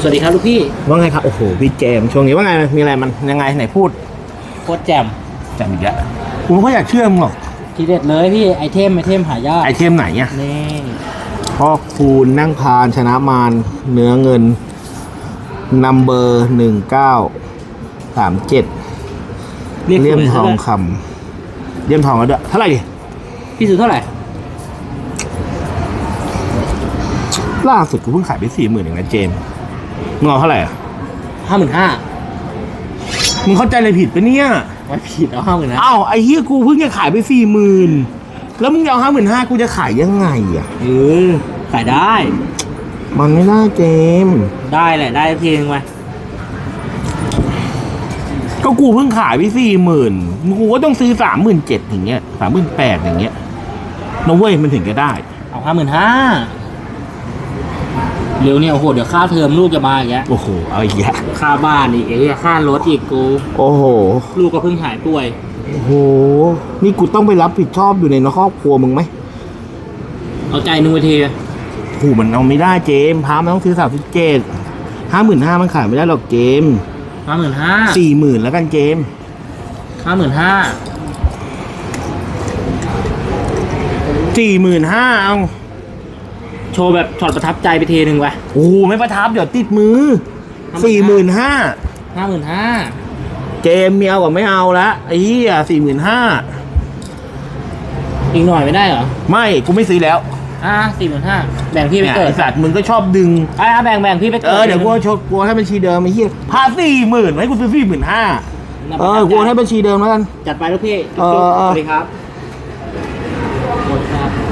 สวัสดีครับลูกพี่ว่าไงครับโอ้โหพี่เจมส์ช่วงนี้ว่าไงมีอะไรมันยังไงไหนพูดโคตรแจ่มจำอีกแล้วกูไม่ค่อยอยากเชื่อมึงหรอกทีเด็ดเลยพี่ไอเทมไอเทมหายากไอเทมไหนอะนี่พ่อคูณนั่งพานชนะมารเนื้อเงินนัมเบอร์หนึ่งเก้าสามเจ็ดเรียกเลี่ยมสวยทองซะด้วยคำเลี่ยมทองแล้วด้วยเท่าไหร่ดิพี่ซื้อเท่าไหร่ ล่าสุดกูเพิ่งขายไปสี่หมื่นเองนะเจมส์มึงเอาเท่าไหร่อะห้าหมื่นห้ามึงเข้าใจอะไรผิดปะเนี่ย ไม่ผิดเอาห้าหมื่นห้าอ้าวไอ้เฮียกูเพิ่งจะขายไปสี่หมื่นแล้วมึงจะเอาห้าหมื่นห้ากูจะขายยังไงอะ เออขายได้ มันไม่น่าเจมส์ได้แหละ ได้ทีนึงไหมก็กูเพิ่งขายไปสี่หมื่นกูก็ต้องซื้อสามหมื่นเจ็ดอย่างเงี้ยสามหมื่นแปดอย่างเงี้ยนะเว้ยมันถึงจะได้ เอาห้าหมื่นห้า เร็วเนี่ยโอ้โหเดี๋ยวค่าเทอมลูกจะมาอีกแล้วโอ้โหเอาอีกแล้วค่าบ้านอีกไอ้เหี้ยค่ารถอีกกู โอ้โหลูกก็เพิ่งหายป่วย โอ้โห นี่กูต้องไปรับผิดชอบอยู่ในครอบครัวมึงไหมเอาใจหนึ่งไปทีโอ้โหมันเอาไม่ได้เจมส์พามันต้องซื้อสามสิบเจ็ดห้าหมื่นห้ามันขายไม่ได้หรอกเจมส์ห้าหมื่นห้าสี่หมื่นแล้วกันเจมส์ห้าหมื่นห้าสี่หมื่นห้าเอา โชว์แบบช็อตประทับใจไปทีหนึ่งวะโอ้โหไม่ประทับเดี๋ยวติดมือสี่หมื่นห้าห้าหมื่นห้าเจมส์เมียเอากับไม่เอาละไอ้เหี้ยสี่หมื่นห้าอีกหน่อยไม่ได้เหรอ ไม่กูไม่ซื้อแล้วอ่าสี่หมื่นห้าแบ่งพี่ไปเนี่ยเกิดไอสัตว์มึงก็ชอบดึง อ่าแบ่งแบ่งพี่ไปเกิเออเดี๋ยวกูเอาโชว์กูให้บัญชีเดิมไอ้เหี้ยพาสี่หมื่นให้กูซื้อสี่หมื่นห้าเออกูให้บัญชีเดิมแล้วกัน จัดไปลูกพี่เออเออ สวัสดีครับ